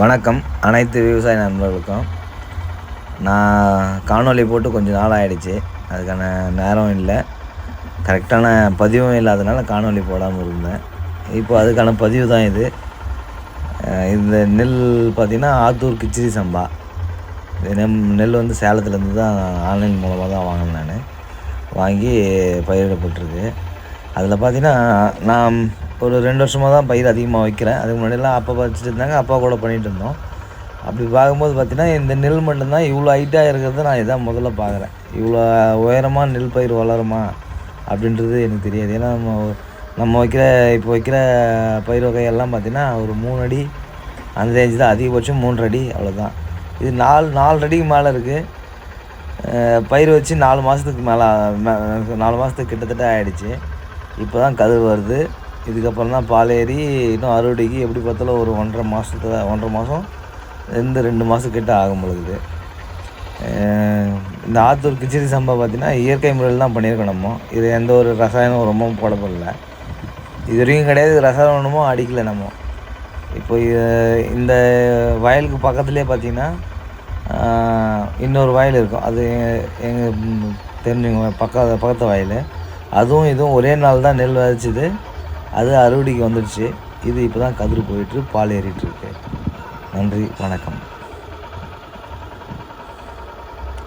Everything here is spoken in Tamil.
வணக்கம். அனைத்து விவசாய நண்பர்களுக்கும். நான் காணொலி போட்டு கொஞ்சம் நாள் ஆகிடுச்சு அதுக்கான நேரம் இல்லை. கரெக்டான பதிவும் இல்லாதனால காணொலி போடாமல் இருந்தேன். இப்போ அதுக்கான பதிவு தான் இது. இந்த நெல் பார்த்திங்கன்னா ஆத்தூர் கிச்சிரி சம்பா. இது நெம் நெல் வந்து சேலத்துலேருந்து தான் ஆன்லைன் மூலமாக தான் வாங்கினேன் நான். வாங்கி பயிரிடப்பட்டிருக்கு. அதில் பார்த்திங்கன்னா நான் ஒரு ரெண்டு வருஷமாக தான் பயிர் அதிகமாக வைக்கிறேன். அதுக்கு முன்னாடிலாம் அப்பா வச்சுட்டு இருந்தாங்க அப்பா கூட பண்ணிகிட்டு இருந்தோம். அப்படி பார்க்கும்போது பார்த்தீங்கன்னா இந்த நெல் மட்டும்தான் இவ்வளோ ஹைட்டாக இருக்கிறத நான் இதான் முதல்ல பார்க்குறேன். இவ்வளோ உயரமாக நெல் பயிர் வளருமா அப்படின்றது எனக்கு தெரியாது. ஏன்னா நம்ம நம்ம வைக்கிற இப்போ வைக்கிற பயிர் வகையெல்லாம் பார்த்திங்கன்னா ஒரு மூணு அடி அந்த ரேஞ்சு தான். அதிகபட்சம் மூன்று அடி அவ்வளோதான் இது நாலு நாலு அடிக்கு மேலே இருக்குது பயிர் வச்சு நாலு மாதத்துக்கு மேலே நாலு மாதத்துக்கு கிட்டத்தட்ட ஆகிடுச்சி இப்போ தான் கதிர் வருது. இதுக்கப்புறம் தான் பால் ஏறி இன்னும் அறுவடைக்கு எப்படி பார்த்தாலும் ஒரு ஒன்றரை மாதத்துல ஒன்றரை மாதம் இந்த ரெண்டு மாதம் கிட்ட ஆகும் பொழுது இந்த ஆத்தூர் கிச்சடி சம்பா பார்த்தீங்கன்னா இயற்கை முறையில் தான் பண்ணியிருக்கோம் நம்ம. இது எந்த ஒரு ரசாயனம் ரொம்பவும் போடப்படல. இது வரைக்கும் கிடையாது ரசாயனமும் அடிக்கலை நம்ம. இப்போ இந்த வயலுக்கு பக்கத்துலேயே பார்த்தீங்கன்னா இன்னொரு வயல் இருக்கும். அது எங்கள் தெரிஞ்சவங்க பக்க பக்கத்து வயல். அதுவும் இதுவும் ஒரே நாள் தான் நெல் விதைச்சிது. அது அறுவடைக்கு வந்துடுச்சு. இது இப்போ தான் கதிர் போயிட்டு பால் ஏறிட்டு இருக்கு. நன்றி வணக்கம்.